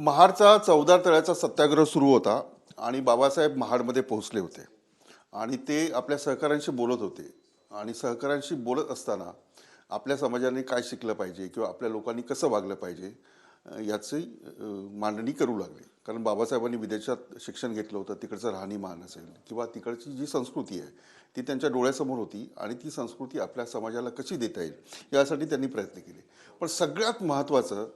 महाडचा चौदा तळ्याचा सत्याग्रह सुरू होता आणि बाबासाहेब महाडमध्ये पोहोचले होते. आणि ते आपल्या सहकाऱ्यांशी बोलत होते. आणि सहकाऱ्यांशी बोलत असताना आपल्या समाजाने काय शिकलं पाहिजे किंवा आपल्या लोकांनी कसं वागलं पाहिजे याची मांडणी करू लागले. कारण बाबासाहेबांनी विदेशात शिक्षण घेतलं होतं तिकडचं राहणीमान असेल किंवा तिकडची जी संस्कृती आहे ती त्यांच्या डोळ्यासमोर होती आणि ती संस्कृती आपल्या समाजाला कशी देता येईल यासाठी त्यांनी प्रयत्न केले. पण सगळ्यात महत्त्वाचं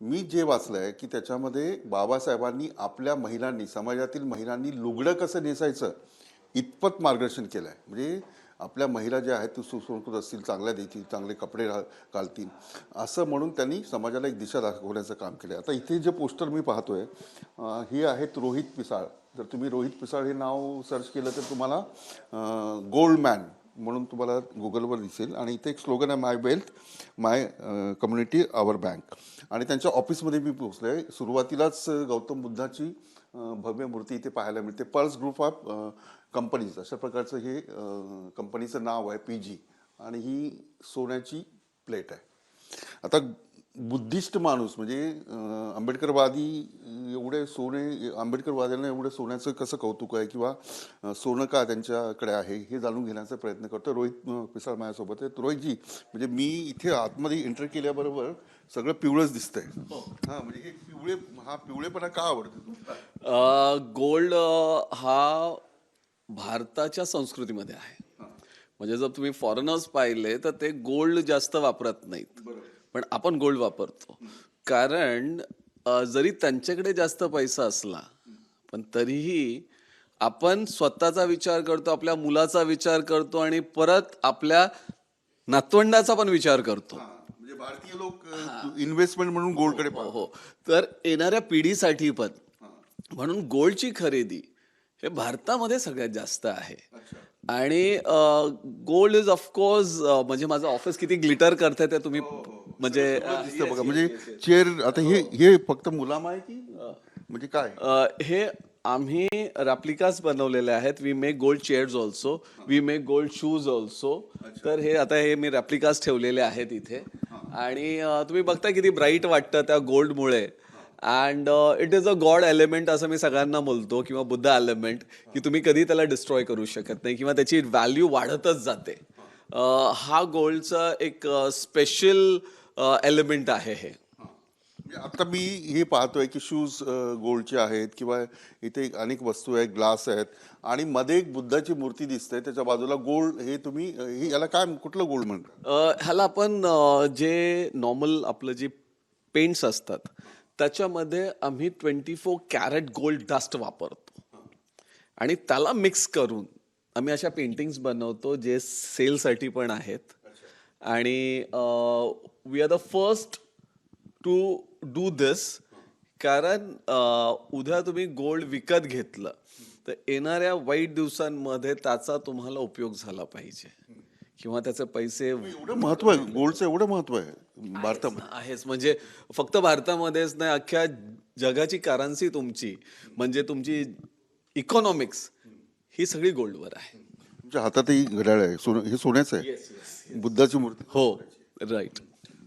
मी जे वाचलं आहे की त्याच्यामध्ये बाबासाहेबांनी आपल्या महिलांनी समाजातील महिलांनी लुगडं कसं नेसायचं इतपत मार्गदर्शन केलं आहे म्हणजे आपल्या महिला ज्या आहेत ती सुसंस्कृत असतील चांगल्या देतील चांगले कपडे घालतील असं म्हणून त्यांनी समाजाला एक दिशा दाखवण्याचं काम केलं आता इथे जे पोस्टर मी पाहतोय हे आहेत रोहित पिसाळ. जर तुम्ही रोहित पिसाळ हे नाव सर्च केलं तर तुम्हाला गोल्ड मॅन म्हणून तुम्हाला गुगलवर दिसेल. आणि इथे एक स्लोगन आहे my wealth my community our bank आणि त्यांच्या ऑफिसमध्ये मी पोहोचलो आहे सुरुवातीलाच गौतम बुद्धाची भव्य मूर्ती इथे पाहायला मिळते. पल्स ग्रुप ऑफ कंपनीज अशा प्रकारचं हे कंपनीचं नाव आहे पी जी आणि ही सोन्याची प्लेट आहे. आता बुद्धिस्ट माणूस म्हणजे आंबेडकरवादी एवढे सोने आंबेडकरवाद्यांना एवढं सोन्याचं कसं कौतुक आहे किंवा सोनं का त्यांच्याकडे आहे हे जाणून घेण्याचा प्रयत्न करतो रोहित पिसाळ माझ्यासोबत आहे रोहितजी म्हणजे मी इथे आतमध्ये एंटर केल्याबरोबर सगळं पिवळंच दिसतंय. हा. म्हणजे हे पिवळे हा पिवळेपणा का आवडतो गोल्ड हा भारताच्या संस्कृतीमध्ये आहे. म्हणजे जर तुम्ही फॉरेनर्स पाहिले तर ते गोल्ड जास्त वापरत नाहीत. पण आपण गोल्ड वापरतो. कारण जरी त्यांच्याकडे जास्त पैसा असला पण तरीही आपण स्वतःचा विचार करतो आपल्या मुलाचा विचार करतो आणि परत आपल्या नातवंडाचा पण विचार करतो. म्हणजे भारतीय लोक इन्व्हेस्टमेंट म्हणून गोल्डकडे हो हो. तर येणाऱ्या पिढीसाठी पण. म्हणून गोल्डची खरेदी हे भारतामध्ये सगळ्यात जास्त आहे. आणि गोल्ड इज ऑफकोर्स म्हणजे माझं ऑफिस किती ग्लिटर करतंय ते तुम्ही म्हणजे दिसतं बघा. म्हणजे चेअर आता हे हे फक्त मुलाम आहे की म्हणजे काय? हे आम्ही रॅप्लिकास बनवलेले आहेत. We make gold chairs also we make gold shoes also तर हे आता हे मी रॅप्लिकास ठेवलेले आहेत इथे. आणि तुम्ही बघता किती ब्राईट वाटतं त्या गोल्डमुळे and it is a god element असं मी सगळ्यांना बोलतो किंवा बुद्ध एलिमेंट की तुम्ही कधी त्याला डिस्ट्रॉय करू शकत नाही किंवा त्याची व्हॅल्यू वाढतच जाते. हा. गोल्डचा एक स्पेशल एलिमेंट आहे हे. म्हणजे आता मी हे पाहतोय की शूज गोल्डचे आहेत किंवा इथे अनेक वस्तू आहेत ग्लास आहेत आणि मध्ये एक बुद्धाची मूर्ती दिसते त्याच्या बाजूला गोल्ड हे तुम्ही हे याला काय कुठलं गोल्ड म्हणतात? अ, ह्याला आपण जे नॉर्मल आपलं जे पेंट्स असतात त्याच्यामध्ये आम्ही twenty four carat gold dust वापरतो. आणि त्याला मिक्स करून आम्ही अशा पेंटिंग्स बनवतो जे सेलसाठी पण आहेत. आणि we are the first to do this कारण उद्या तुम्ही गोल्ड विकत घेतलं तर येणाऱ्या वाईट दिवसांमध्ये त्याचा तुम्हाला उपयोग झाला पाहिजे. किंवा त्याचे पैसे एवढं महत्त्व आहे गोल्डचं एवढं महत्त्व आहे भारतामध्ये. आहेच म्हणजे फक्त भारतामध्येच नाही अख्ख्या जगाची करन्सी तुमची म्हणजे तुमची इकॉनॉमिक्स ही सगळी गोल्डवर आहे. तुमच्या हातातही घड्याळ आहे. सोनं हे सोन्याचं आहे. बुद्धाची मूर्ती. हो राईट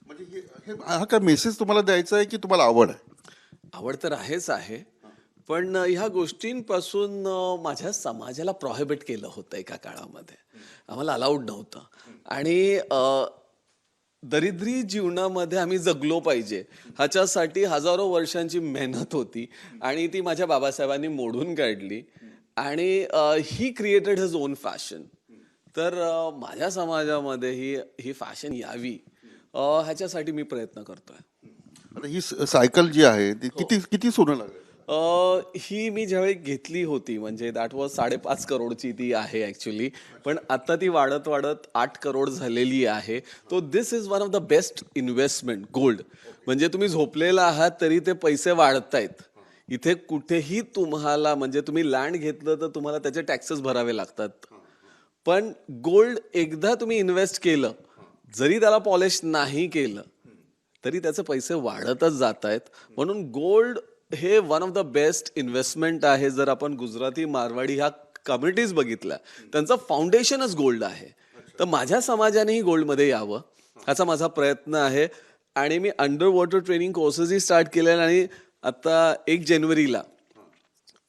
म्हणजे हे- हे हा काय मेसेज तुम्हाला द्यायचा आहे की तुम्हाला आवड आहे? आवड तर आहेच आहे पण ह्या गोष्टींपासून अं, माझ्या समाजाला प्रॉहिबिट केलं होतं एका काळामध्ये. आम्हाला अलाउड नव्हतं. आणि अं, दरिद्री जीवनामध्ये आम्ही जगलो पाहिजे. ह्याच्यासाठी हजारो वर्षांची मेहनत होती आणि ती माझ्या बाबासाहेबांनी मोडून काढली. आणि he created his own fashion तर माझ्या समाजामध्ये ही ही फॅशन यावी ह्याच्यासाठी मी प्रयत्न करतोय. आता ही सायकल जी आहे ती किती किती सोनं लागेल? ही मी ज्यावेळी घेतली होती म्हणजे दॅट वॉज साडेपाच करोडची ती आहे ॲक्च्युली पण आता ती वाढत वाढत आठ करोड झालेली आहे. तो this is one of the best investment gold म्हणजे तुम्ही झोपलेला आहात तरी ते पैसे वाढतायत. इथे कुठेही तुम्हाला म्हणजे तुम्ही लँड घेतलं तर तुम्हाला त्याचे टॅक्सेस भरावे लागतात. पण गोल्ड एकदा तुम्ही इन्व्हेस्ट केलं जरी त्याला पॉलिश नाही केलं तरी त्याचे पैसे वाढतच जात आहेत म्हणून गोल्ड हे one of the best investment आहे जर आपण गुजराती मारवाडी ह्या कम्युनिटीज बघितल्या त्यांचं फाउंडेशनच गोल्ड आहे. तर माझ्या समाजानेही गोल्डमध्ये यावं ह्याचा माझा प्रयत्न आहे. आणि मी अंडर वॉटर ट्रेनिंग कोर्सेसही स्टार्ट केले आणि आता एक जानेवारीला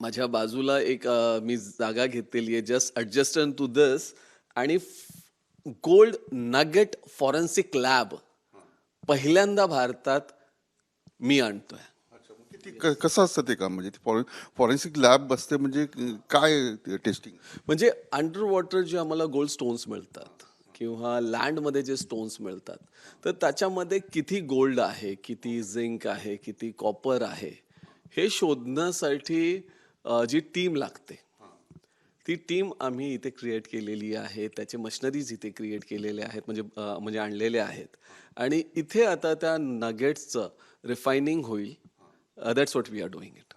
माझ्या बाजूला एक अ, मी जागा घेतलेली आहे. जस्ट ॲडजस्टन टू दिस आणि गोल्ड नगेट फॉरेन्सिक लॅब पहिल्यांदा भारतात मी आणतोय. अच्छा मग किती क- कसं असतं ते काम? म्हणजे फॉरेन्सिक लॅब असते म्हणजे काय टेस्टिंग म्हणजे अंडर वॉटर जे आम्हाला गोल्ड स्टोन्स मिळतात. किंवा लँडमध्ये जे स्टोन्स मिळतात तर त्याच्यामध्ये किती गोल्ड आहे किती झिंक आहे किती कॉपर आहे हे शोधण्यासाठी जी टीम लागते. ती टीम आम्ही इथे क्रिएट केलेली आहे त्याचे मशनरीज इथे क्रिएट केलेले आहेत म्हणजे म्हणजे आणलेले आहेत. आणि इथे आता त्या नगेट्सचं रिफायनिंग होईल. That's what we are doing it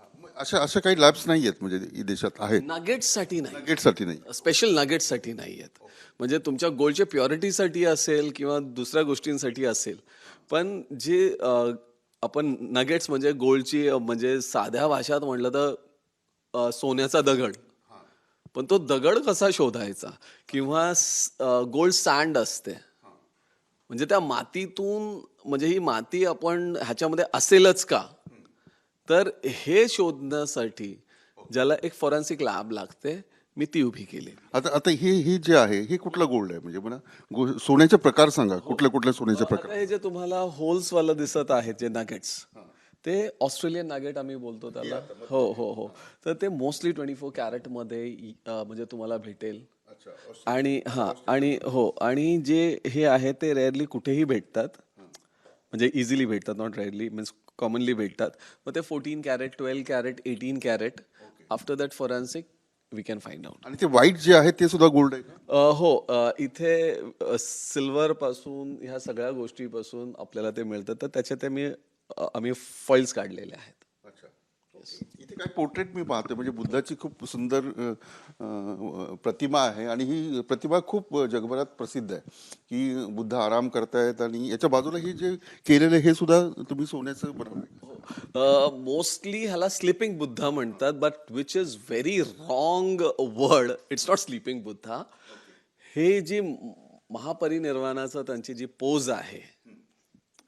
अशा अशा काही लॅब्स नाही आहेत म्हणजे देशात आहेत. नगेट्ससाठी नाही. नगेटसाठी नाही. स्पेशल नगेट्ससाठी नाही आहेत म्हणजे तुमच्या गोल्डच्या प्युरिटीसाठी असेल किंवा दुसऱ्या गोष्टींसाठी असेल पण जे आपण नगेट्स म्हणजे गोल्डची म्हणजे साध्या भाषात म्हटलं तर सोन्याचा दगड. पण तो दगड कसा शोधायचा? किंवा गोल्ड सँड असते. म्हणजे त्या मातीतून म्हणजे ही माती आपण ह्याच्यामध्ये असेलच का? तर हे शोधण्यासाठी ज्याला एक फॉरेन्सिक लॅब लागते मी ती उभी केली. आता आता हे हे जे आहे हे कुठलं गोल्ड आहे? म्हणजे मला गो- सोन्याचे प्रकार सांगा कुठल्या कुठल्या सोन्याचे प्रकार? हे जे तुम्हाला होल्स वाला दिसत आहेत जे नगेट्स ते ऑस्ट्रेलियन नगेट आम्ही बोलतो त्याला. हो हो हो. तर ते मोस्टली ट्वेंटी फोर कॅरेटमध्ये अं, म्हणजे तुम्हाला भेटेल. आणि हा आणि हो आणि जे हे आहे ते रेअरली कुठेही भेटतात. म्हणजे इझिली भेटतात नॉट रेअरली मीन्स कॉमनली भेटतात. मग ते fourteen carat twelve carat eighteen carat after that forensic we can find out आणि ते व्हाईट जे आहे ते सुद्धा गोल्ड आहे हो अ, इथे सिल्वर पासून ह्या सगळ्या गोष्टीपासून आपल्याला ते मिळतं. तर त्याचे ते मी अ, आम्ही फॉइल्स काढलेले आहेत. इथे काय पोर्ट्रेट मी पाहते म्हणजे बुद्धाची खूप सुंदर प्रतिमा आहे आणि ही प्रतिमा खूप जगभरात प्रसिद्ध आहे. की बुद्ध आराम करतायत आणि याच्या बाजूला हे जे केलेलं आहे हे सुद्धा तुम्ही सोन्याचं बनवलं मोस्टली ह्याला स्लिपिंग बुद्धा म्हणतात but which is very wrong word it's not sleeping Buddha. हे जे महापरिनिर्वाणाचं त्यांची जी पोज आहे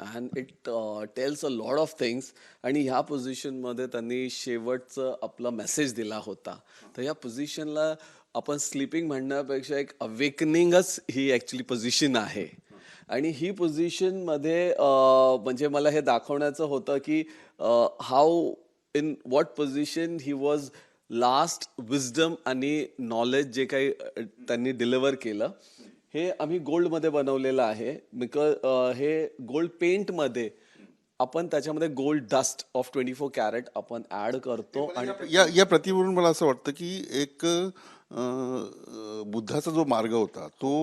and it tells a lot of things आणि ह्या पोझिशनमध्ये त्यांनी शेवटचं आपला मेसेज दिला होता. तर ह्या पोझिशनला आपण स्लिपिंग म्हणण्यापेक्षा एक अवेकनिंगच ही ॲक्च्युली पोझिशन आहे. आणि ही पोझिशनमध्ये म्हणजे मला हे दाखवण्याचं होतं की how in what position he was last wisdom आणि नॉलेज जे काही त्यांनी डिलिव्हर केलं. हे आम्ही गोल्डमध्ये बनवलेलं आहे. बिकॉज हे गोल्ड पेंटमध्ये आपण त्याच्यामध्ये gold dust of twenty four carat आपण ऍड करतो आणि या या प्रतिमेवरून मला असं वाटतं की एक बुद्धाचा जो मार्ग होता तो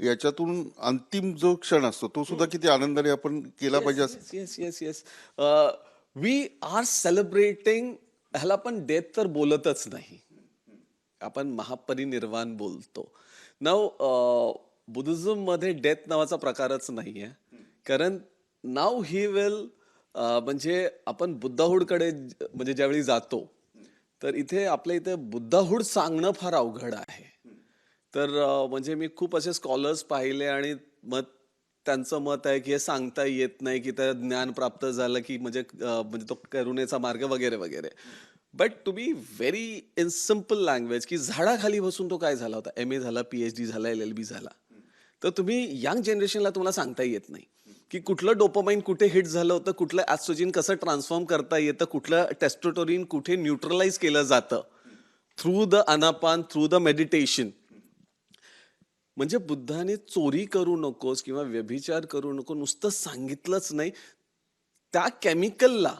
याच्यातून अंतिम जो क्षण असतो तो सुद्धा किती आनंदाने आपण केला पाहिजे असं yes yes yes we are celebrating ह्याला पण डेथ तर बोलतच नाही. आपण महापरिनिर्वाण बोलतो. नाव बुद्धिझममध्ये डेथ नावाचा प्रकारच नाही आहे कारण नाव ही वेल म्हणजे आपण बुद्धाहूडकडे म्हणजे ज्यावेळी जातो तर इथे आपल्या इथे बुद्धाहूड सांगणं फार अवघड आहे. तर uh, म्हणजे मी खूप असे स्कॉलर्स पाहिले आणि मग त्यांचं मत आहे की हे सांगता येत नाही की त्या ज्ञान प्राप्त झालं की म्हणजे uh, म्हणजे तो करुणेचा मार्ग वगैरे वगैरे. But to be very in simple language की झाडाखाली बसून तो काय झाला होता? एम ए झाला पी एच डी झाला एल एल बी झाला. तर तुम्ही यंग जनरेशनला तुम्हाला सांगता येत नाही. की कुठलं डोपोमाइन कुठे हिट झालं होतं कुठलं ॲस्ट्रोजिन कसं ट्रान्सफॉर्म करता येतं कुठलं टेस्टोटोरिन कुठे न्यूट्रलाइज केलं जातं? Through the anapana through the meditation म्हणजे बुद्धाने चोरी करू नकोस किंवा व्यभिचार करू नको नुसतं सांगितलंच नाही. त्या केमिकलला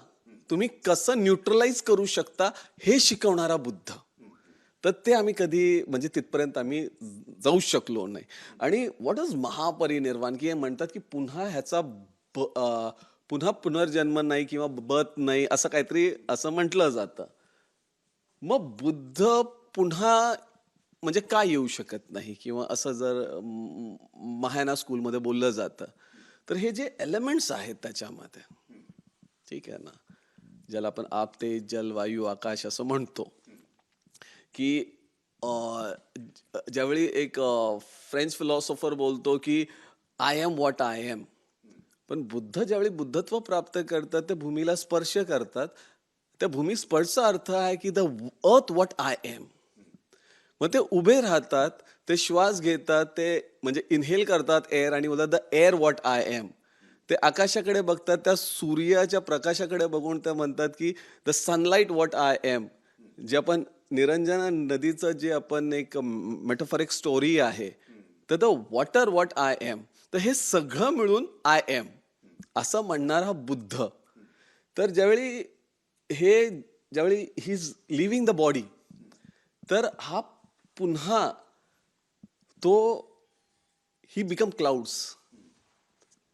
तुम्ही कसं न्यूट्रलाइज करू शकता हे शिकवणारा बुद्ध. तर ते आम्ही कधी म्हणजे तिथपर्यंत आम्ही जाऊ शकलो नाही. आणि व्हॉट इज महापरिनिर्वाण? की हे म्हणतात की पुन्हा ह्याचा ब- पुन्हा पुनर्जन्म नाही किंवा बत नाही असं काहीतरी असं म्हटलं जातं. मग बुद्ध पुन्हा म्हणजे का येऊ शकत नाही? किंवा असं जर महायाना स्कूलमध्ये बोललं जातं. तर हे जे एलिमेंट्स आहेत त्याच्यामध्ये. ठीक आहे ना? ज्याला आपण आप तेज जल वायू आकाश असं म्हणतो. की ज्यावेळी एक फ्रेंच फिलॉसॉफर बोलतो की I am what I am पण बुद्ध ज्यावेळी बुद्धत्व प्राप्त करतात ते भूमीला स्पर्श करतात. त्या भूमी स्पर्शचा अर्थ आहे की the earth what I M मग ते उभे राहतात ते श्वास घेतात ते म्हणजे इनहेल करतात एअर आणि बोलतात the air what I am ते आकाशाकडे बघतात त्या सूर्याच्या प्रकाशाकडे बघून ते म्हणतात की the sunlight what I am जे आपण निरंजना नदीचं जे आपण एक मेटाफॉरिक स्टोरी आहे तर the water what I am तर हे सगळं मिळून आय एम असं म्हणणारा बुद्ध. तर ज्यावेळी हे ज्यावेळी he is living the body तर हा पुन्हा तो ही बिकम क्लाउड्स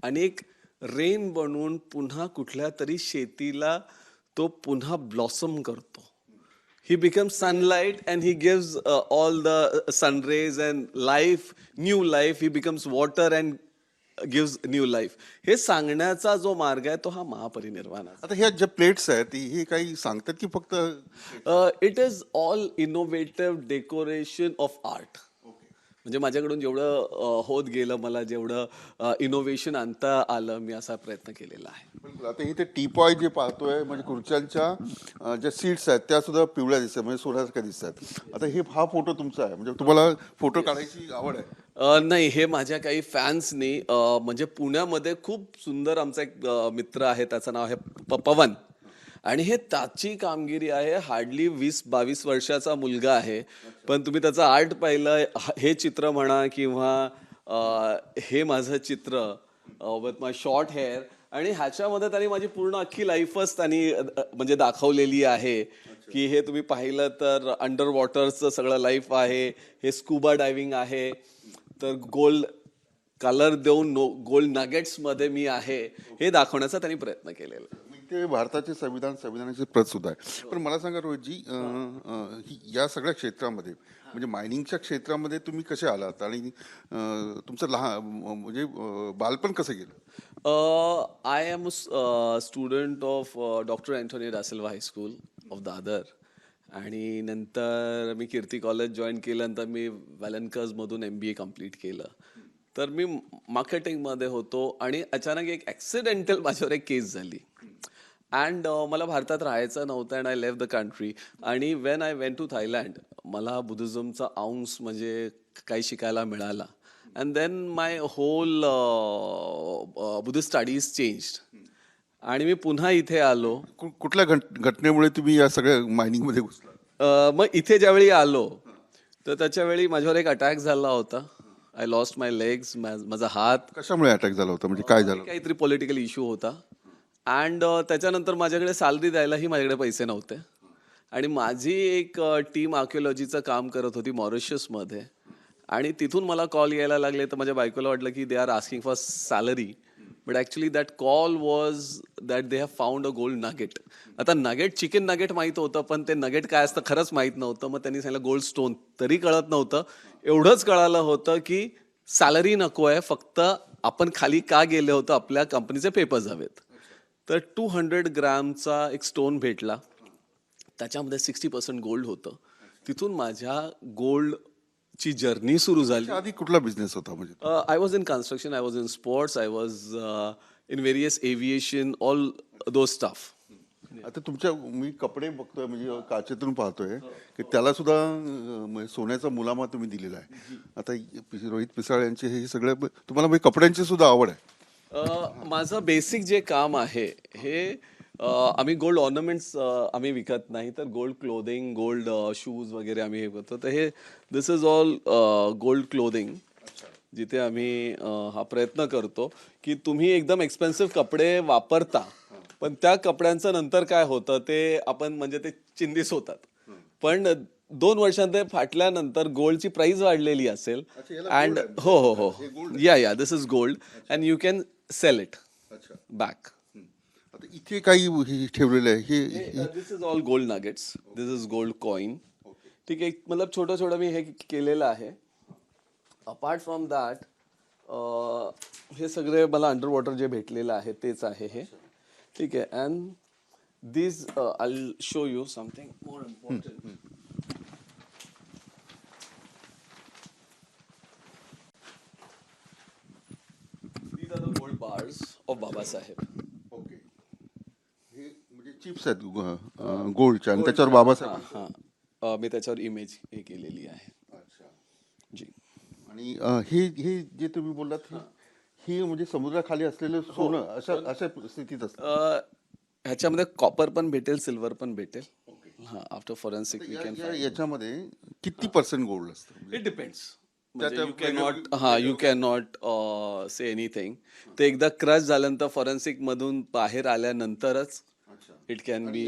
आणि एक रेन बनून पुन्हा कुठल्या तरी शेतीला तो पुन्हा ब्लॉसम करतो. He become sunlight and he gives all the sunrays and life new life he becomes water and gives new life हे सांगण्याचा जो मार्ग आहे तो हा महापरिनिर्वाण आहे. आता ह्या ज्या प्लेट्स आहेत हे काही सांगतात की फक्त it is all innovative decoration of art म्हणजे माझ्याकडून जेवढं अ, होत गेलं मला जेवढं इनोव्हेशन आणता आलं मी असा प्रयत्न केलेला आहे. बिलकुल. आता इथे टीपॉय जे पाहतोय म्हणजे खुर्च्यांच्या अं, ज्या सीट्स आहेत त्या सुद्धा पिवळ्या दिसतात म्हणजे सोन्यासारख्या दिसतात. आता हे हा फोटो तुमचा आहे. म्हणजे तुम्हाला फोटो काढायची आवड आहे. अ, नाही हे माझ्या काही फॅन्सनी म्हणजे पुण्यामध्ये खूप सुंदर आमचा एक अ, मित्र आहे त्याचं नाव आहे प- पवन. आणि हे त्याची कामगिरी आहे हार्डली वीस बावीस वर्षाचा मुलगा आहे. पण तुम्ही त्याचं आर्ट पाहिलं ह- चित्र म्हणा किंवा हे माझं चित्र विथ माय शॉर्ट हेअर आणि ह्याच्यामध्ये त्यांनी माझी पूर्ण अख्खी लाईफच त्यांनी म्हणजे दाखवलेली आहे की हे तुम्ही पाहिलं तर अंडर वॉटरचं सगळं लाईफ आहे हे स्कुबा डायव्हिंग आहे. तर गोल्ड कलर देऊन नो गोल्ड नगेट्समध्ये मी आहे. हे दाखवण्याचा त्यांनी प्रयत्न केलेला. ते भारताचे संविधान संविधानाची प्रत सुद्धा आहे. पण मला सांगा रोहितजी ही- या सगळ्या क्षेत्रामध्ये म्हणजे मायनिंगच्या क्षेत्रामध्ये तुम्ही कसे आलात? आणि तुमचं लहान म्हणजे बालपण कसं गेलं? I am student of doctor Anthony da Silva high school of Dadar आणि नंतर मी कीर्ती कॉलेज जॉईन केल्यानंतर मी व्हॅलनकर्समधून एम बी ए कंप्लीट केलं. तर मी मार्केटिंगमध्ये होतो आणि अचानक एक ॲक्सिडेंटल माझ्यावर एक केस झाली. अँड मला भारतात राहायचं नव्हतं and I leave the country आणि when I went to Thailand मला बुद्धिझमचा आउन्स म्हणजे काही शिकायला मिळाला. And then my whole Buddhist studies changed आणि मी पुन्हा इथे आलो. कुठल्या घट घटनेमुळे तुम्ही या सगळ्या मायनिंगमध्ये घुसला? अ, मग इथे ज्यावेळी आलो तर त्याच्यावेळी माझ्यावर एक अटॅक झाला होता. आय लॉस्ट माय लेग्स माझा हात. कशामुळे अटॅक झाला होता? म्हणजे काय झालं काहीतरी पॉलिटिकल इश्यू होता. अँड uh, त्याच्यानंतर माझ्याकडे सॅलरी द्यायलाही माझ्याकडे पैसे नव्हते. आणि माझी एक uh, टीम आर्किओलॉजीचं काम करत होती मॉरिशसमध्ये आणि तिथून मला कॉल यायला लागले. तर माझ्या बायकोला वाटलं की they are asking for salary but actually that call was that they have found a gold nugget आता नगेट चिकन नगेट माहीत होतं पण ते नगेट काय असतं खरंच माहीत नव्हतं. मग त्यांनी सांगितलं गोल्ड स्टोन तरी कळत नव्हतं. एवढंच कळालं होतं की सॅलरी नको आहे. फक्त आपण खाली का गेले होतो? आपल्या कंपनीचे पेपर्स हवेत. तर टू हंड्रेड ग्रॅमचा एक स्टोन भेटला. त्याच्यामध्ये सिक्स्टी पर्सेंट गोल्ड होतं. तिथून माझ्या गोल्डची जर्नी सुरू झाली. आधी कुठला बिझनेस होता म्हणजे I was in construction I was in sports I was in various aviation all though staff आता तुमच्या मी कपडे बघतोय म्हणजे काचेतून पाहतोय की त्याला सुद्धा सोन्याचा मुलामा तुम्ही दिलेला आहे. आता रोहित पिसाळ यांचे हे सगळे तुम्हाला म्हणजे कपड्यांची सुद्धा आवड आहे. माझं बेसिक जे काम आहे हे आम्ही गोल्ड ऑर्नामेंट्स आम्ही विकत नाही तर गोल्ड क्लोदिंग गोल्ड शूज वगैरे आम्ही हे करतो. तर हे this is all gold clothing जिथे आम्ही हा प्रयत्न करतो की तुम्ही एकदम एक्सपेन्सिव्ह कपडे वापरता पण त्या कपड्यांचं नंतर काय होतं ते आपण म्हणजे ते चिंदिस होतात. पण दोन वर्षांत ते फाटल्यानंतर गोल्डची प्राइस वाढलेली असेल अँड हो हो हो. Yeah yeah this is gold and you can sell it अच्छा. बॅक आता इथे काही हे ठेवलेलं आहे हे this is all gold nuggets this is gold coin ठीक आहे मतलब छोटं छोटं मी हे केलेलं आहे. अपार्ट फ्रॉम दॅट हे सगळे मला अंडर वॉटर जे भेटलेलं आहे तेच आहे हे. ठीक आहे and this I show you something more important bars of Babasaheb okay हे म्हणजे चिप्स आहेत गो- गोल्डच्या. आणि त्याच्यावर बाबासाहेब हां अ, मी त्याच्यावर इमेज हे केलेली आहे. जी. आणि अ, हे हे जे तुम्ही बोललात हे- हे म्हणजे समुद्राखाली असलेलं सोनं अशा अशा स्थितीत असतं. अ, ह्याच्यामध्ये कॉपर पण भेटेल सिल्वर पण भेटेल. हां आफ्टर फॉरेन्सिक वी या- कॅन या- याच्यामध्ये किती पर्सेंट गोल्ड असतं? It depends you can not हा you can not say anything ते एकदा क्रश झाल्यानंतर फॉरेन्सिक मधून बाहेर आल्यानंतरच इट कॅन बी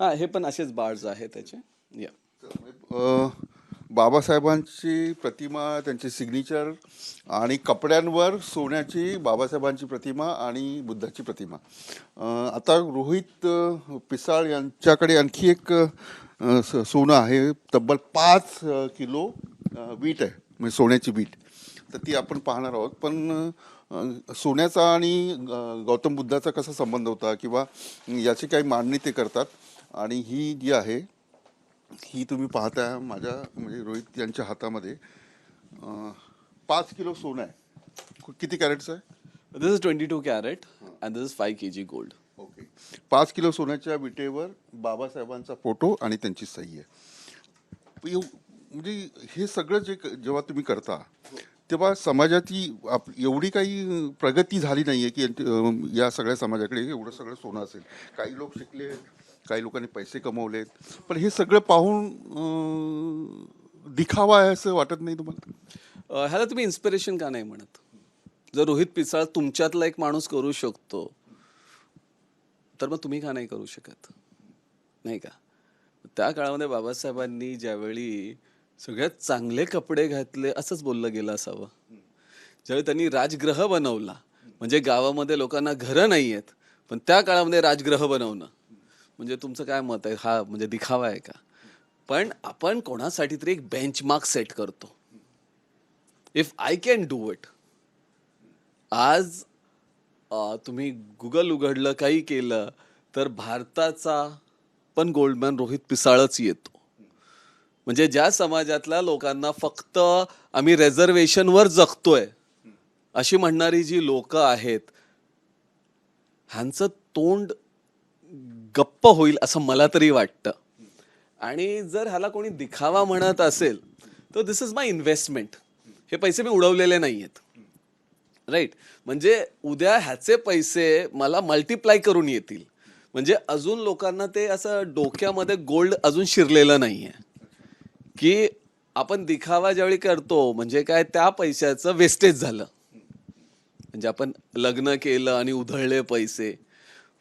हा हे पण असेच बार्स आहेत त्याचे. या बाबासाहेबांची प्रतिमा त्यांची सिग्नेचर आणि कपड्यांवर सोन्याची बाबासाहेबांची प्रतिमा आणि बुद्धाची प्रतिमा. आता रोहित पिसाळ यांच्याकडे आणखी एक सोनं आहे. तब्बल पाच किलो वीट आहे. म्हणजे सोन्याची वीट तर ती आपण पाहणार आहोत. पण सोन्याचा आणि गौतम बुद्धाचा कसा संबंध होता किंवा याची काही मांडणी ते करतात. आणि ही जी आहे ही तुम्ही पाहताय माझ्या म्हणजे रोहित यांच्या हातामध्ये. पाच किलो सोनं आहे. किती कॅरेटचं आहे? This is twenty two carat and this is five K G gold okay. पाच किलो सोन्याच्या विटेवर बाबासाहेबांचा फोटो आणि त्यांची सही आहे. म्हणजे हे सगळं जे क- जेव्हा तुम्ही करता तेव्हा समाजाची आप एवढी काही प्रगती झाली नाही आहे की अं, या सगळ्या समाजाकडे एवढं सगळं सोनं असेल. काही लोक शिकले काही लोकांनी पैसे कमवलेत. पण हे सगळं पाहून अं, दिखावा आहे असं वाटत नाही तुम्हाला? अ, ह्याला तुम्ही इन्स्पिरेशन का नाही म्हणत? जर रोहित पिसाळ तुमच्यातला एक माणूस करू शकतो तर मग तुम्ही का नाही करू शकत? नाही का? त्या काळामध्ये बाबासाहेबांनी ज्यावेळी सगळ्यात चांगले कपडे घातले असंच बोललं गेलं असावं. ज्यावेळी त्यांनी राजग्रह बनवला म्हणजे गावामध्ये लोकांना घरं नाही आहेत पण त्या काळामध्ये राजग्रह बनवणं. म्हणजे तुमचं काय मत आहे? हा म्हणजे दिखावा आहे का? पण आपण कोणासाठी तरी एक बेंचमार्क सेट करतो. If I can do it आज तुम्ही गुगल उघडलं काही केलं तर भारताचा पण गोल्डमॅन रोहित पिसाळच येतो. म्हणजे ज्या समाजातल्या लोकांना फक्त आम्ही रेझर्वेशनवर जगतोय अशी म्हणणारी जी लोक आहेत ह्यांचं तोंड गप्प होईल असं मला तरी वाटतं. आणि जर ह्याला कोणी दिखावा म्हणत असेल तर दिस इज माय इन्व्हेस्टमेंट हे पैसे मी उडवलेले नाही आहेत राईट म्हणजे उद्या ह्याचे पैसे मला मल्टिप्लाय करून येतील. म्हणजे अजून लोकांना ते असं डोक्यामध्ये गोल्ड अजून शिरलेलं नाही आहे की आपण दिखावा ज्यावेळी करतो म्हणजे काय त्या पैशाचं वेस्टेज झालं. म्हणजे आपण लग्न केलं आणि उधळले पैसे.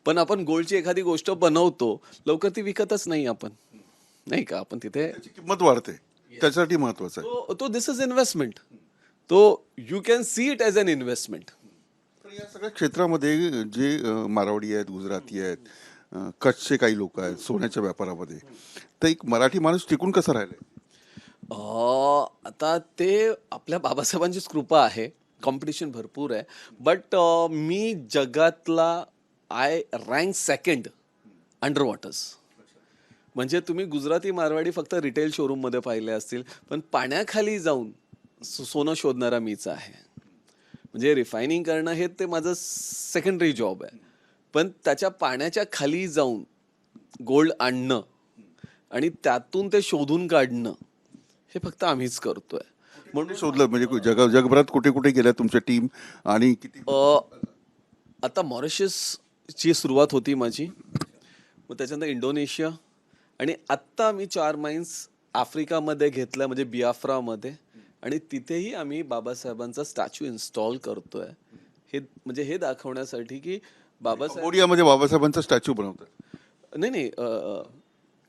पण आपण गोल्डची एखादी गोष्ट बनवतो लवकर ती विकतच नाही आपण. नाही का? आपण तिथे किंमत वाढते. त्याच्यासाठी महत्वाचं आहे. तो दिस इज इन्व्हेस्टमेंट तो you can see it as an investment तर या सगळ्या क्षेत्रामध्ये जे मारवाडी आहेत गुजराती आहेत कच्छचे काही लोक आहेत सोन्याच्या व्यापारामध्ये तर एक मराठी माणूस टिकून कसं आता ते आपल्या बाबासाहेबांचीच कृपा आहे. कॉम्पिटिशन भरपूर आहे. बट मी जगातला I rank second under waters म्हणजे तुम्ही गुजराती मारवाडी फक्त रिटेल शोरूममध्ये पाहिले असतील पण पाण्याखाली जाऊन सो- सोनं शोधणारा मीच आहे. म्हणजे रिफायनिंग करणं हे ते माझं सेकंडरी जॉब आहे. पण त्याच्या पाण्याच्या खाली जाऊन गोल्ड आणणं आणि त्यातून ते शोधून काढणं हे फक्त आम्हीच करतोय. म्हणून शोधलं? म्हणजे जग जगभरात कुठे कुठे गेल्या तुमच्या टीम आणि किती आता मॉरिशसची सुरुवात होती माझी. मग त्याच्यानंतर इंडोनेशिया आणि आत्ता मी चार माइन्स आफ्रिकामध्ये घेतलं म्हणजे बियाफ्रामध्ये. आणि तिथेही आम्ही बाबासाहेबांचा स्टॅच्यू इन्स्टॉल करतोय. हे म्हणजे हे दाखवण्यासाठी की बाबासाहेब बाबासाहेबांचा स्टॅच्यू बनवतात. नाही नाही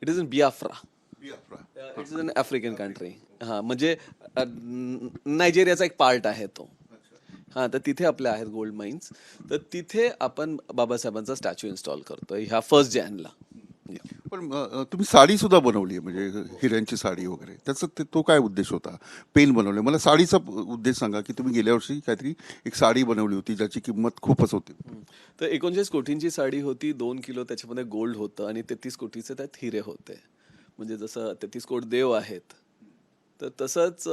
it is in Biafra. Biafra. It is an African country हां म्हणजे नायजेरियाचा एक पार्ट आहे तो. हां तर तिथे आपले आहेत गोल्ड माइन्स तर तिथे आपण बाबासाहेबांचा स्टॅच्यू इन्स्टॉल करतोय ह्या फर्स्ट जॅनला पण तुम्ही साडी सुद्धा बनवली आहे म्हणजे हिऱ्यांची साडी वगैरे. त्याचा ते तो काय उद्देश होता? पेन बनवले. मला साडीचा उद्देश सांगा की तुम्ही गेल्या वर्षी काहीतरी एक साडी बनवली होती ज्याची किंमत खूपच होती. तर एकोणचाळीस कोटींची साडी होती दोन किलो त्याच्यामध्ये गोल्ड होतं आणि तेहतीस कोटीचे त्यात हिरे होते. म्हणजे जसं तेहतीस कोट देव आहेत तर तसंच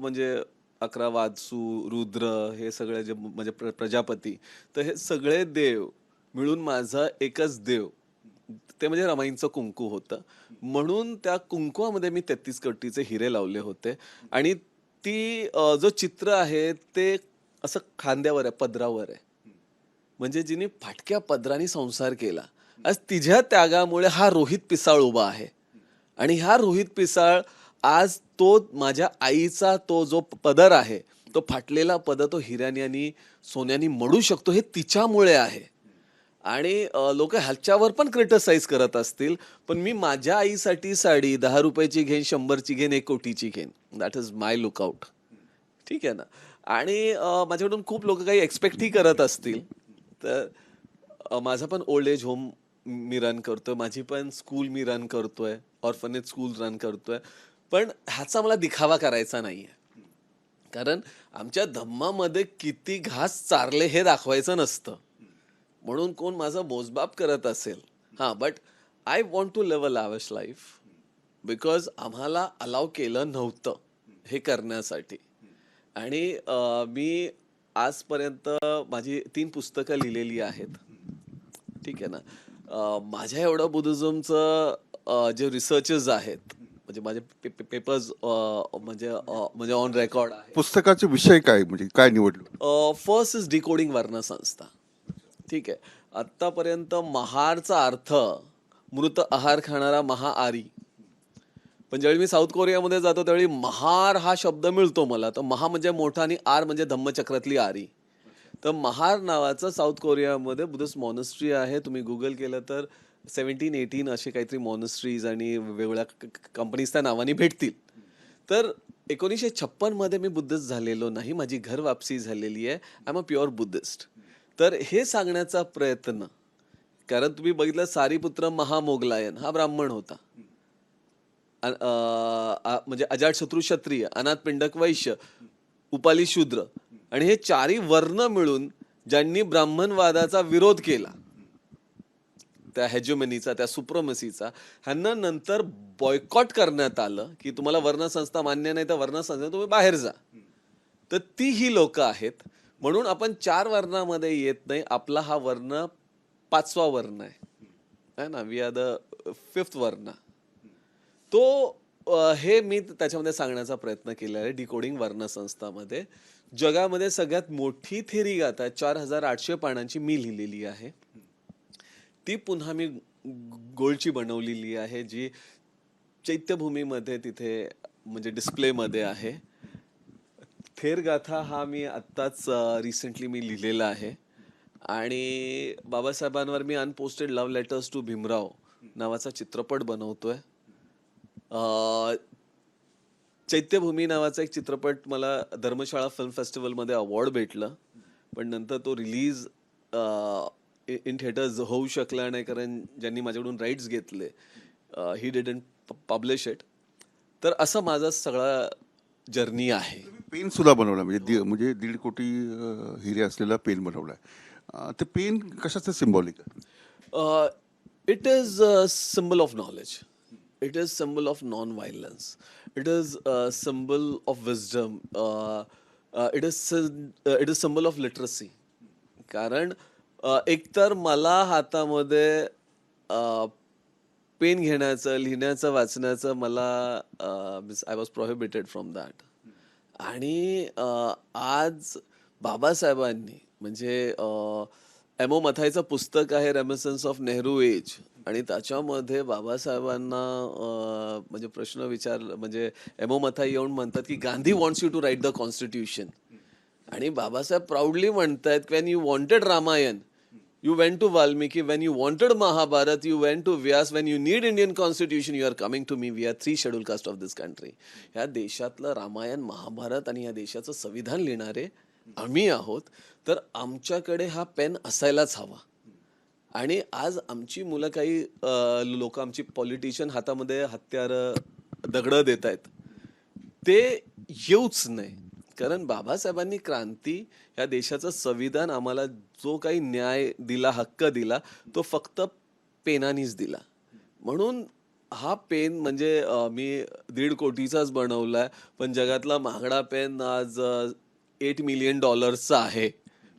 म्हणजे अकरा वाजू रुद्र हे सगळे जे म्हणजे प्र प्रजापती तर हे सगळे देव मिळून माझा एकच देव ते म्हणजे रमाईंचं कुंकू होतं. म्हणून त्या कुंकुवामध्ये मी तेहतीस कोटीचे हिरे लावले होते आणि ती जो चित्र आहे ते असं खांद्यावर आहे पदरावर आहे. म्हणजे जिने फाटक्या पदराने संसार केला. आज तिच्या त्यागामुळे हा रोहित पिसाळ उभा आहे. आणि हा रोहित पिसाळ आज तो माझ्या आईचा तो जो पदर आहे तो फाटलेला पद तो हिऱ्यानी आणि मडू शकतो हे तिच्यामुळे आहे. आणि लोक ह्याच्यावर पण क्रिटिसाइज करत असतील पण मी माझ्या आईसाठी साडी दहा रुपयाची घेईन शंभरची घेईन एक कोटीची घेईन. दॅट इज माय लुकआउट ठीक आहे ना? आणि माझ्याकडून खूप लोक काही एक्सपेक्टही करत असतील. तर माझा पण ओल्ड एज होम मी रन करतोय माझी पण स्कूल मी रन करतोय ऑर्फनेज स्कूल रन करतोय. पण ह्याचा मला दिखावा करायचा नाहीये. कारण आमच्या धम्मामध्ये किती घास चारले हे दाखवायचं नसतं. म्हणून कोण माझा मोजबाप करत असेल. हां but I want to live a lavish life because आम्हाला अलाव केलं नव्हतं हे करण्यासाठी. आणि मी आजपर्यंत माझी तीन पुस्तकं लिहिलेली आहेत. ठीक आहे ना? माझ्या एवढं बुद्धिझमचं जे रिसर्चेस आहेत म्हणजे माझे पेपर्स म्हणजे म्हणजे ऑन रेकॉर्ड आहे. पुस्तकाचे विषय काय म्हणजे काय निवडलं? फर्स्ट इज डिकोडिंग वर्ण संस्था. ठीक आहे. आत्तापर्यंत महारचा अर्थ मृत आहार खाणारा महाआरी. पण ज्यावेळी मी साऊथ कोरियामध्ये जातो त्यावेळी महार हा शब्द मिळतो मला. तर महा म्हणजे मोठा आणि आर म्हणजे धम्मचक्रातली आरी. तर महार नावाचं साऊथ कोरियामध्ये बुद्धिस्ट मॉनेस्ट्री आहे. तुम्ही गुगल केलं तर सेवन्टीन एटीन असे काहीतरी मॉनेस्ट्रीज आणि वेगवेगळ्या कंपनीज त्या नावाने भेटतील. तर एकोणीसशे छप्पनमध्ये मी बुद्धिस्ट झालेलो नाही. माझी घर वापसी झालेली आहे. I am a pure Buddhist तर हे सांगण्याचा प्रयत्न कारण तुम्ही बघितलं सारीपुत्र महामोगलायन हा ब्राह्मण होता. म्हणजे अजाट शत्रू म्हणजे क्षत्रिय अनाथ पिंडक वैश्य उपाली शूद्र आणि हे चारही वर्ण मिळून ज्यांनी ब्राह्मणवादाचा विरोध केला त्या हेजोमेनीचा त्या सुप्रमसीचा ह्यांना नंतर बॉयकॉट करण्यात आलं की तुम्हाला वर्णसंस्था मान्य नाही तर वर्णसंस्था तुम्ही बाहेर जा. तर ती ही लोक आहेत. म्हणून आपण चार वर्णामध्ये येत नाही. आपला हा वर्ण पाचवा वर्ण आहे. ना? वी आर द फिफ्थ वर्ण. तो हे मी त्याच्यामध्ये सांगण्याचा प्रयत्न केला आहे डिकोडिंग वर्ण संस्थामध्ये जगामध्ये सगळ्यात मोठी थेरी गाथा चार हजार आठशे पानांची मी लिहिलेली आहे. ती पुन्हा मी गोल्डची बनवलेली आहे जी चैत्यभूमीमध्ये तिथे म्हणजे डिस्प्लेमध्ये आहे. थेर गाथा हा मी आत्ताच रिसेंटली मी लिहिलेला आहे. आणि बाबासाहेबांवर मी unposted love letters to Bhimrao नावाचा चित्रपट बनवतोय. चैत्यभूमी नावाचा एक चित्रपट मला धर्मशाळा फिल्म फेस्टिवलमध्ये अवॉर्ड भेटलं. पण नंतर तो रिलीज इन थिएटर्स होऊ शकला नाही कारण ज्यांनी माझ्याकडून राईट्स घेतले ही डिडंट पब्लिश इट तर असं माझा सगळा जर्नी आहे. पेन सुद्धा बनवला म्हणजे दि- म्हणजे दीड कोटी हिरे असलेला पेन बनवलाय अं, ते पेन कशाचं symbolic it is a symbol of knowledge. It is symbol of non-violence. It is a symbol of wisdom. Uh, uh, it is uh, it is symbol of literacy. कारण uh, एकतर मला हातामध्ये uh, pen घेण्याचं लिहिण्याचं वाचण्याचं मला means I was prohibited from that आणि uh, आज बाबासाहेबांनी म्हणजे uh, एम ओ मथाईचं पुस्तक आहे रेमिसन्स ऑफ नेहरू एज आणि त्याच्यामध्ये बाबासाहेबांना म्हणजे प्रश्न विचार म्हणजे एम ओ मथाई येऊन म्हणतात की Gandhi wants you to write the constitution आणि बाबासाहेब प्राऊडली म्हणतायत when you wanted Ramayan you went to Valmiki when you wanted Mahabharat you went to Vyas when you need Indian constitution you are coming to me we are three scheduled caste of this country ह्या देशातलं रामायण महाभारत आणि या देशाचं संविधान लिहिणारे आम्ही आहोत तर आमच्याकडे हा पेन असायलाच हवा. आणि आज आमची मुलं काही लोक आमची पॉलिटिशियन हातामध्ये हत्यार दगडं देत आहेत ते येऊच नाही. कारण बाबासाहेबांनी क्रांती या देशाचं संविधान आम्हाला जो काही न्याय दिला हक्क दिला तो फक्त पेनानीच दिला. म्हणून हा पेन म्हणजे मी दीड कोटीचाच बनवला आहे पण जगातला महागडा पेन आज एट मिलियन डॉलर्सचा आहे.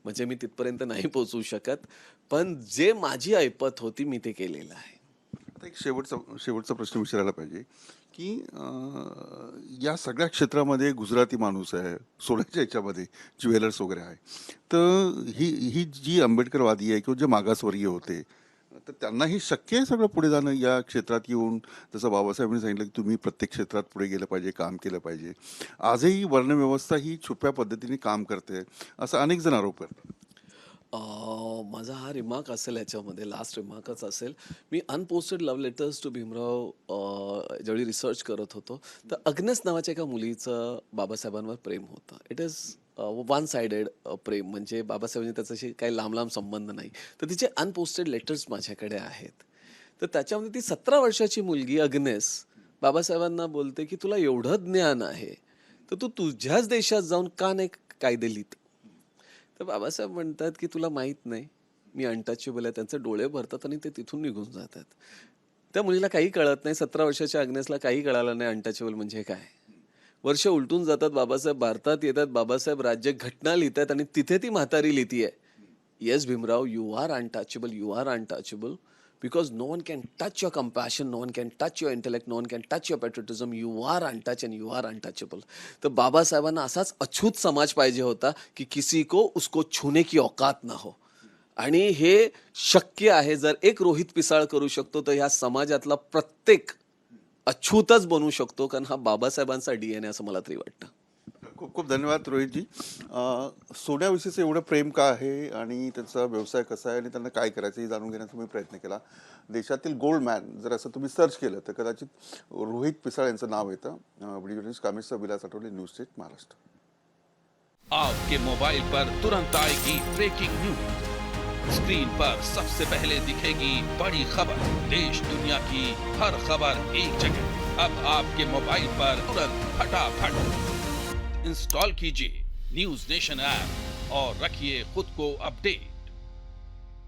म्हणजे मी तिथपर्यंत नाही पोचू शकत. पण जे माझी ऐपत होती मी ते केलेलं आहे. आता एक शेवटचा शेवटचा प्रश्न विचारायला पाहिजे की या सगळ्या क्षेत्रामध्ये गुजराती माणूस आहे सोन्याच्या याच्यामध्ये ज्वेलर्स वगैरे आहे. तर ही ही जी आंबेडकरवादी आहे किंवा जे मागासवर्गीय होते तर त्यांनाही शक्य आहे सगळं पुढे जाणं? या क्षेत्रात येऊन जसं बाबासाहेबांनी सांगितलं की तुम्ही प्रत्येक क्षेत्रात पुढे गेलं पाहिजे काम केलं पाहिजे. आजही वर्णव्यवस्था ही छुप्या पद्धतीने काम करते. असं अनेक जण आरोप करतात. माझा हा रिमार्क असेल याच्यामध्ये लास्ट रिमार्कच असेल. मी unposted love letters to Bhimrao ज्यावेळी रिसर्च करत होतो तर अग्नेस नावाच्या एका मुलीचं बाबासाहेबांवर प्रेम होतं. इट इज वन सायडेड प्रेम. म्हणजे बाबासाहेबांनी त्याच्याशी काही लांब लांब संबंध नाही. तर तिचे अनपोस्टेड लेटर्स माझ्याकडे आहेत. तर त्याच्यामध्ये ती सतरा वर्षाची मुलगी अग्नेस बाबासाहेबांना बोलते की तुला एवढं ज्ञान आहे तर तू तुझ्याच देशात जाऊन का नाही कायदे लिहित? तर बाबासाहेब म्हणतात की तुला माहीत नाही. मी अनटचेबल आहे. त्यांचे डोळे भरतात आणि ते तिथून निघून जातात. त्या मुलीला काही कळत नाही. सतरा वर्षाच्या अग्नेसला काही कळालं नाही. अनटचेबल म्हणजे काय? वर्ष उलटून जातात बाबासाहेब भारतात येतात बाबासाहेब राज्य घटना लिहितात आणि तिथे ती म्हातारी लिहिती आहे yes Bhimrao you are untouchable you are untouchable because no one can touch your compassion no one can touch your intellect no one can touch your patriotism you are untouch and you are untouchable तर बाबासाहेबांना असाच अछूत समाज पाहिजे होता की किसी को उसको छूने की औकात ना हो. आणि हे शक्य आहे जर एक रोहित पिसाळ करू शकतो तर ह्या समाजातला प्रत्येक अछूतच बनू शकतो कारण हा बाबासाहेबांचा डीएनए असं मला तरी वाटतं. खूप खूप धन्यवाद रोहितजी. अं, सोन्याविषयीचं एवढं प्रेम का आहे आणि त्यांचा व्यवसाय कसा आहे आणि त्यांना काय करायचं हे जाणून घेण्याचा मी प्रयत्न केला. देशातील गोल्ड मॅन जर असं तुम्ही सर्च केलं तर कदाचित रोहित पिसाळ यांचं नाव येतं. Video journalist Kamesh Vilas Athawale news state Maharashtra. आपके मोबाइल पर तुरंत आएगी ब्रेकिंग न्यूज स्क्रीन पर सबसे पहले दिखेगी बड़ी खबर। देश दुनिया की हर खबर एक जगह। अब आपके मोबाइल पर तुरंत फटाफट इंस्टॉल कीजिए न्यूज़ नेशन ऐप और रखिए खुद को अपडेट।